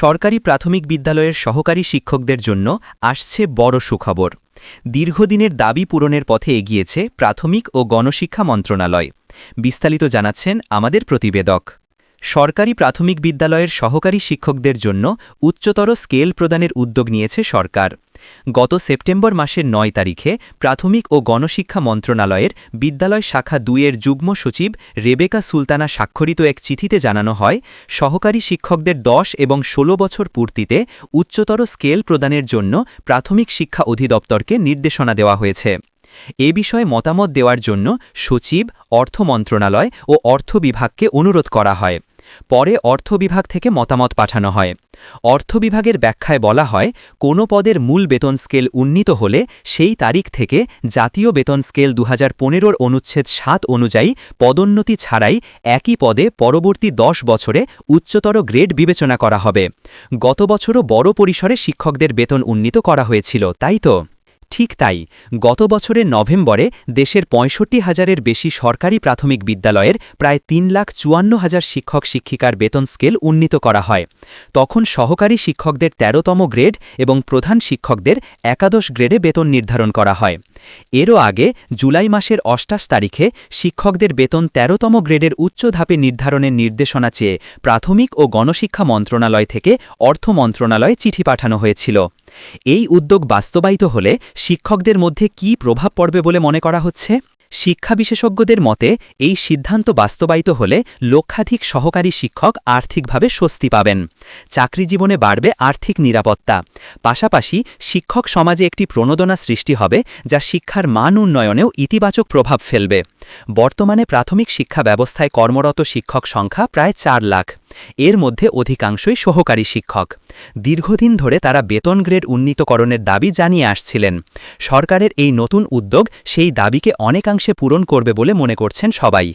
সরকারি প্রাথমিক বিদ্যালয়ের সহকারী শিক্ষকদের জন্য আসছে বড় সুখবর। দীর্ঘদিনের দাবি পূরণের পথে এগিয়েছে প্রাথমিক ও গণশিক্ষা মন্ত্রণালয়। বিস্তারিত জানাচ্ছেন আমাদের প্রতিবেদক। সরকারি প্রাথমিক বিদ্যালয়ের সহকারী শিক্ষকদের জন্য উচ্চতর স্কেল প্রদানের উদ্যোগ নিয়েছে সরকার। গত সেপ্টেম্বর মাসের নয় তারিখে প্রাথমিক ও গণশিক্ষা মন্ত্রণালয়ের বিদ্যালয় শাখা দুইয়ের যুগ্ম সচিব রেবেকা সুলতানা স্বাক্ষরিত এক চিঠিতে জানানো হয়, সহকারী শিক্ষকদের দশ এবং ১৬ বছর পূর্তিতে উচ্চতর স্কেল প্রদানের জন্য প্রাথমিক শিক্ষা অধিদপ্তরকে নির্দেশনা দেওয়া হয়েছে। এ বিষয়ে মতামত দেওয়ার জন্য সচিব, অর্থ মন্ত্রণালয় ও অর্থ বিভাগকে অনুরোধ করা হয়। পরে অর্থ বিভাগ থেকে মতামত পাঠানো হয়। অর্থ বিভাগের ব্যাখ্যায় বলা হয়, কোনো পদের মূল বেতন স্কেল উন্নীত হলে সেই তারিখ থেকে জাতীয় বেতন স্কেল দু হাজার অনুচ্ছেদ সাত অনুযায়ী পদোন্নতি ছাড়াই একই পদে পরবর্তী দশ বছরে উচ্চতর গ্রেড বিবেচনা করা হবে। গত বছরও বড় পরিসরে শিক্ষকদের বেতন উন্নীত করা হয়েছিল, তাই তো? ঠিক তাই, গত বছরের নভেম্বরে দেশের পঁয়ষট্টি হাজারের বেশি সরকারি প্রাথমিক বিদ্যালয়ের প্রায় তিন লাখ চুয়ান্ন হাজার শিক্ষক শিক্ষিকার বেতন স্কেল উন্নীত করা হয়। তখন সহকারী শিক্ষকদের ১৩তম গ্রেড এবং প্রধান শিক্ষকদের একাদশ গ্রেডে বেতন নির্ধারণ করা হয়। এরও আগে জুলাই মাসের অষ্টাশ তারিখে শিক্ষকদের বেতন ১৩তম গ্রেডের উচ্চ ধাপে নির্ধারণের নির্দেশনা চেয়ে প্রাথমিক ও গণশিক্ষা মন্ত্রণালয় থেকে অর্থ মন্ত্রণালয়ে চিঠি পাঠানো হয়েছিল। এই উদ্যোগ বাস্তবায়িত হলে শিক্ষকদের মধ্যে কী প্রভাব পড়বে বলে মনে করা হচ্ছে? শিক্ষা বিশেষজ্ঞদের মতে, এই সিদ্ধান্ত বাস্তবায়িত হলে লক্ষাধিক সহকারী শিক্ষক আর্থিকভাবে স্বস্তি পাবেন। চাকরি জীবনে বাড়বে আর্থিক নিরাপত্তা। পাশাপাশি শিক্ষক সমাজে একটি প্রণোদনা সৃষ্টি হবে, যা শিক্ষার মান উন্নয়নেও ইতিবাচক প্রভাব ফেলবে। বর্তমানে প্রাথমিক শিক্ষা ব্যবস্থায় কর্মরত শিক্ষক সংখ্যা প্রায় চার লাখ। এর মধ্যে অধিকাংশই সহকারী শিক্ষক। দীর্ঘদিন ধরে তারা বেতন গ্রেড উন্নীতকরণের দাবি জানিয়ে আসছিলেন। সরকারের এই নতুন উদ্যোগ সেই দাবিকে অনেকাংশে পূরণ করবে বলে মনে করছেন সবাই।